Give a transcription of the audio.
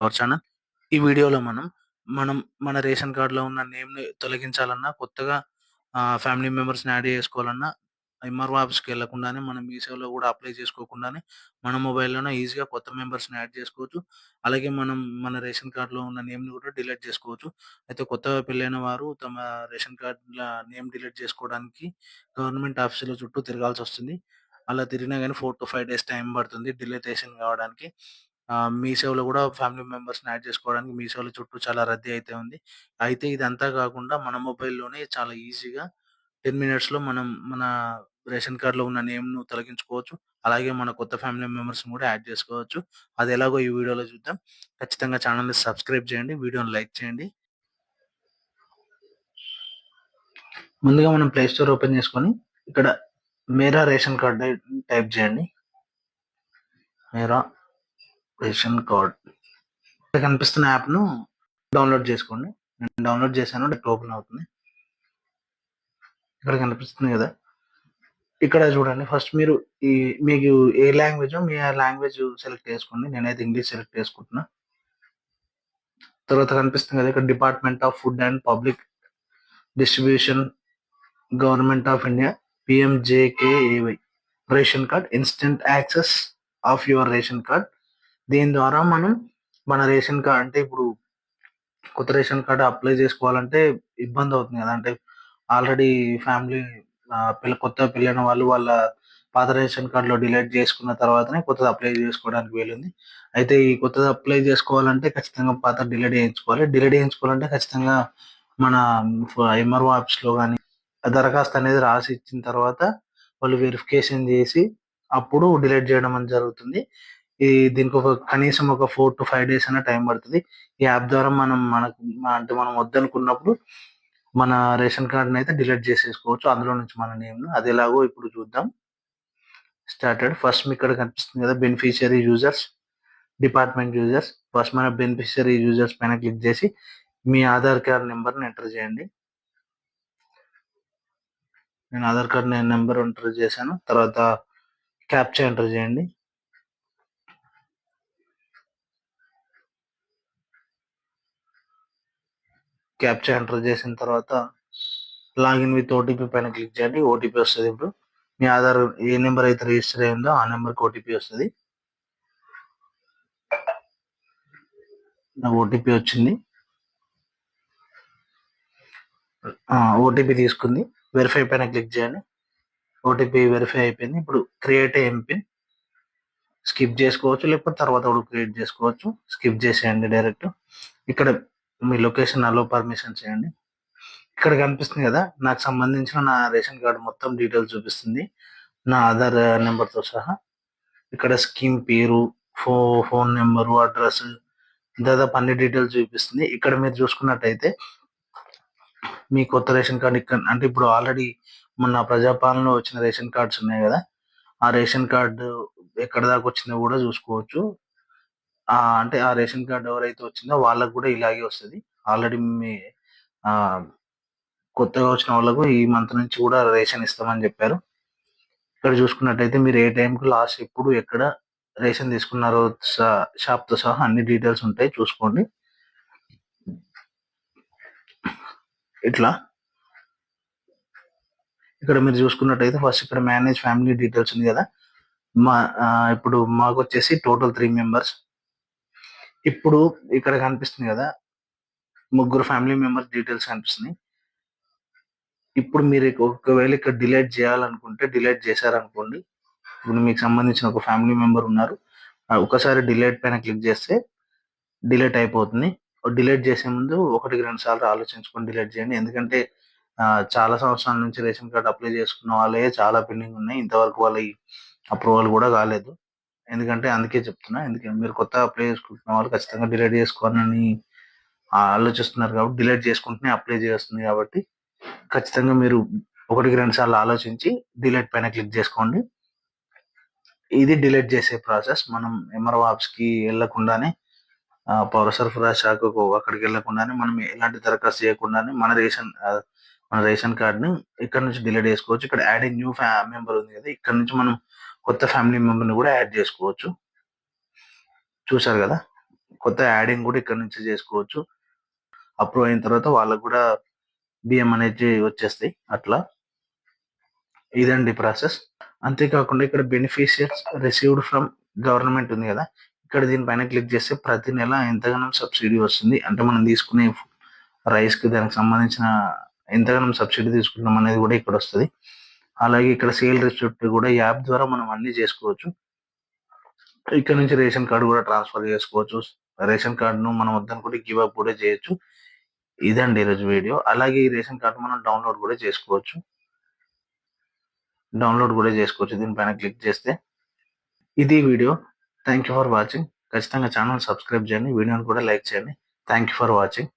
Our channel. ఈ వీడియోలో మనం, మనం మన రేషన్ కార్డులో ఉన్న నేమ్‌ని తొలగించాలన్నా, కొత్తగా ఫ్యామిలీ మెంబర్స్‌ని యాడ్ చేసుకోవాలన్నా, ఎంఆర్ఓ ఆఫీస్‌కి వెళ్ళకుండానే మనం మీ సేవలో కూడా అప్లై చేసుకోకుండానే, మన మొబైల్‌లోనే ఈజీగా కొత్త మెంబర్స్‌ని యాడ్ చేసుకోవచ్చు. అలాగే మనం మన రేషన్ కార్డులో ఉన్న నేమ్‌ని కూడా డిలీట్ చేసుకోవచ్చు. అయితే కొత్తగా పెళ్ళైన వారు తమ రేషన్ కార్డుల నేమ్ డిలీట్ చేసుకోవడానికి గవర్నమెంట్ ఆఫీసుల చుట్టూ తిరగాల్సి వస్తుంది అలా తిరిగినా కానీ four to five days time పడుతుంది డిలీటేషన్ కావడానికి. ఆహ్, మీ సేవలో కూడా ఫ్యామిలీ మెంబర్స్‌ని యాడ్ చేసుకోవడానికి మీ సేవల చుట్టూ చాలా రద్దీ అయితే ఉంది. అయితే ఇదంతా కాకుండా మన మొబైల్‌లోనే చాలా ఈజీగా 10 మినిట్స్‌లో మనం మన రేషన్ కార్డ్‌లో ఉన్న నేమ్‌ను తొలగించుకోవచ్చు. అలాగే మన కొత్త ఫ్యామిలీ మెంబర్స్‌ని కూడా యాడ్ చేసుకోవచ్చు. అది ఎలాగో ఈ వీడియోలో చూద్దాం. ఖచ్చితంగా ఛానెల్‌ని సబ్స్క్రైబ్ చేయండి. వీడియోని లైక్ చేయండి. ముందుగా మనం ప్లే స్టోర్ ఓపెన్ చేసుకొని, ఇక్కడ మేరా రేషన్ కార్డ్ టైప్ చేయండి. మేరా రేషన్ కార్డ్. ఇక్కడ కనిపిస్తున్న యాప్‌ను డౌన్‌లోడ్ చేసుకోండి. నేను డౌన్‌లోడ్ చేశాను. డైరెక్ట్ ఓపెన్ అవుతుంది. ఇక్కడ కనిపిస్తుంది కదా! ఇక్కడ చూడండి ఫస్ట్ మీరు ఈ మీకు ఏ లాంగ్వేజో మీ ఆ లాంగ్వేజ్ సెలెక్ట్ చేసుకోండి. నేనైతే ఇంగ్లీష్ సెలెక్ట్ చేసుకుంటున్నా. తర్వాత కనిపిస్తుంది కదా! ఇక్కడ department of food and public distribution government of India PMGKAY ration card instant access of your ration card. దీని ద్వారా మనం మన రేషన్ కార్డ్ అంటే ఇప్పుడు కొత్త రేషన్ కార్డు అప్లై చేసుకోవాలంటే ఇబ్బంది అవుతుంది కదా! అంటే ఆల్రెడీ ఫ్యామిలీ పిల్ల కొత్త పెళ్ళైన వాళ్ళు వాళ్ళ పాత రేషన్ కార్డులో డిలీట్ చేసుకున్న తర్వాతనే కొత్తది అప్లై చేసుకోవడానికి వీలుంది. అయితే ఈ కొత్తది అప్లై చేసుకోవాలంటే ఖచ్చితంగా పాత డిలీట్ చేయించుకోవాలి. డిలీట్ చేయించుకోవాలంటే ఖచ్చితంగా మన ఎంఆర్ఓ ఆఫీస్‌లో కానీ దరఖాస్తు అనేది రాసి ఇచ్చిన తర్వాత వాళ్ళు వెరిఫికేషన్ చేసి అప్పుడు డిలీట్ చేయడం అనేది జరుగుతుంది. ఈ దీనికి ఒక కనీసం ఒక 4-5 డేస్ అయినా టైం పడుతుంది ఈ యాప్ ద్వారా మనం మనకు అంటే మనం వద్దనుకున్నప్పుడు మన రేషన్ కార్డుని అయితే డిలీట్ చేసేసుకోవచ్చు. అందులో నుంచి మన నేమ్‌ను. అది ఎలాగో ఇప్పుడు చూద్దాం. స్టార్టెడ్. ఫస్ట్ మీకు ఇక్కడ కనిపిస్తుంది కదా! Beneficiary users, department users. First మన బెనిఫిషియరీ యూజర్స్ పైన క్లిక్ చేసి మీ ఆధార్ కార్డ్ నెంబర్ని ఎంటర్ చేయండి. నేను ఆధార్ కార్డ్ నెంబర్ ఎంటర్ చేశాను. తర్వాత క్యాప్చా ఎంటర్ చేయండి. క్యాప్చా ఎంటర్ చేసిన తర్వాత లాగిన్ విత్ ఓటీపీ పైన క్లిక్ చేయండి. ఓటీపీ వస్తుంది ఇప్పుడు. మీ ఆధార్ ఏ నెంబర్ అయితే రిజిస్టర్ అయిందో ఆ నెంబర్కి ఓటీపీ వస్తుంది నాకు ఓటీపీ వచ్చింది. ఓటీపీ తీసుకుంది. వెరిఫై పైన క్లిక్ చేయండి. ఓటీపీ వెరిఫై అయిపోయింది. ఇప్పుడు క్రియేట్ ఎంపిన్. స్కిప్ చేసుకోవచ్చు. లేకపోతే తర్వాత కూడా క్రియేట్ చేసుకోవచ్చు. స్కిప్ చేసేయండి డైరెక్ట్. ఇక్కడ మీ లొకేషన్ అలో పర్మిషన్ చేయండి. ఇక్కడ కనిపిస్తుంది కదా! నాకు సంబంధించిన నా రేషన్ కార్డు మొత్తం డీటెయిల్స్ చూపిస్తుంది. నా ఆధార్ నెంబర్తో సహా. ఇక్కడ స్కీమ్ పేరు, ఫో ఫోన్ నెంబరు అడ్రస్ దాదాపు అన్ని డీటెయిల్స్ చూపిస్తుంది. ఇక్కడ మీరు చూసుకున్నట్టయితే మీ కొత్త రేషన్ కార్డు ఇక్కడ అంటే ఇప్పుడు ఆల్రెడీ మొన్న ప్రజాపాలనలో వచ్చిన రేషన్ కార్డ్స్ ఉన్నాయి కదా! ఆ రేషన్ కార్డు ఎక్కడ దాకా వచ్చిందో కూడా చూసుకోవచ్చు. అంటే ఆ రేషన్ కార్డ్ ఎవరైతే వచ్చిందో వాళ్ళకి కూడా ఇలాగే వస్తుంది ఆల్రెడీ మీ కొత్తగా వచ్చిన వాళ్ళకు ఈ మంత్ నుంచి కూడా రేషన్ ఇస్తామని చెప్పారు. ఇక్కడ చూసుకున్నట్టయితే మీరు ఏ టైంకి లాస్ట్ ఎప్పుడు ఎక్కడ రేషన్ తీసుకున్నారో షాప్‌తో సహా అన్ని డీటెయిల్స్ ఉంటాయి చూసుకోండి. ఇట్లా. ఇక్కడ మీరు చూసుకున్నట్టయితే ఫస్ట్ ఇక్కడ మేనేజ్ ఫ్యామిలీ డీటెయిల్స్ ఉంది కదా! మా ఇప్పుడు ఇప్పుడు మాకొచ్చేసి టోటల్ త్రీ మెంబర్స్. ఇప్పుడు ఇక్కడ కనిపిస్తుంది కదా! ముగ్గురు ఫ్యామిలీ మెంబర్స్ డీటెయిల్స్ కనిపిస్తున్నాయి. ఇప్పుడు మీరు ఒకవేళ ఇక్కడ డిలీట్ చేయాలనుకుంటే డిలీట్ చేశారనుకోండి. ఇప్పుడు మీకు సంబంధించిన ఒక ఫ్యామిలీ మెంబర్ ఉన్నారు. ఒకసారి డిలీట్ పైన క్లిక్ చేస్తే డిలీట్ అయిపోతుంది. డిలీట్ చేసే ముందు ఒకటికి రెండు సార్లు ఆలోచించుకొని డిలీట్ చేయండి. ఎందుకంటే చాలా సంవత్సరాల నుంచి రేషన్ కార్డు అప్లై చేసుకున్న వాళ్ళే చాలా పెండింగ్ ఉన్నాయి. ఇంతవరకు వాళ్ళ అప్రూవల్ కూడా కాలేదు. ఎందుకంటే అందుకే చెప్తున్నా. ఎందుకంటే మీరు కొత్త అప్లై చేసుకుంటున్న వాళ్ళు ఖచ్చితంగా డిలీట్ చేసుకోవాలని ఆలోచిస్తున్నారు కాబట్టి డిలీట్ చేసుకుంటూనే అప్లై చేస్తుంది కాబట్టి ఖచ్చితంగా మీరు ఒకటికి రెండు సార్లు ఆలోచించి డిలీట్ పైన క్లిక్ చేసుకోండి. ఇది డిలీట్ చేసే ప్రాసెస్. మనం ఎంఆర్ఓ వెళ్ళకుండానే పౌర సరఫరా శాఖకు అక్కడికి వెళ్ళకుండానే మనం ఎలాంటి దరఖాస్తు చేయకుండానే మన రేషన్ మన రేషన్ కార్డ్‌ని ఇక్కడ నుంచి డిలీట్ చేసుకోవచ్చు. ఇక్కడ యాడ్ ఏ న్యూ ఫ్యా మెంబర్ ఉంది కదా! ఇక్కడ నుంచి మనం కొత్త ఫ్యామిలీ మెంబర్‌ని కూడా యాడ్ చేసుకోవచ్చు. చూసారు కదా! కొత్త యాడింగ్ కూడా ఇక్కడ నుంచి చేసుకోవచ్చు. అప్రూవ్ అయిన తర్వాత వాళ్ళకు కూడా బియ్యం అనేది వచ్చేస్తాయి అట్లా. ఇదండి ప్రాసెస్ అంతేకాకుండా ఇక్కడ బెనిఫిషియర్స్ రిసీవ్డ్ ఫ్రమ్ గవర్నమెంట్ ఉంది కదా? ఇక్కడ దీనిపైన క్లిక్ చేస్తే ప్రతి నెల ఎంతగానో సబ్సిడీ వస్తుంది. అంటే మనం తీసుకునే రైస్కి దానికి సంబంధించిన ఎంతగానో సబ్సిడీ తీసుకుంటాం అనేది కూడా ఇక్కడ వస్తుంది. అలాగే ఇక్కడ సేల్ రిసిప్ట్ కూడా యాప్ ద్వారా మనం అన్ని చేసుకోవచ్చు. ఇక్కడ నుంచి రేషన్ కార్డు కూడా ట్రాన్స్ఫర్ చేసుకోవచ్చు. రేషన్ కార్డును మనం వద్దనుకుంటే గివ్ అప్ కూడా చేయొచ్చు. ఇదండి ఈరోజు వీడియో. అలాగే ఈ రేషన్ కార్డు మనం డౌన్లోడ్ కూడా చేసుకోవచ్చు. డౌన్లోడ్ కూడా చేసుకోవచ్చు. దీనిపైన క్లిక్ చేస్తే ఇది video. Thank you for watching ఖచ్చితంగా ఛానల్ సబ్స్క్రైబ్ చేయండి. వీడియోని కూడా లైక్ చేయండి. Thank you for watching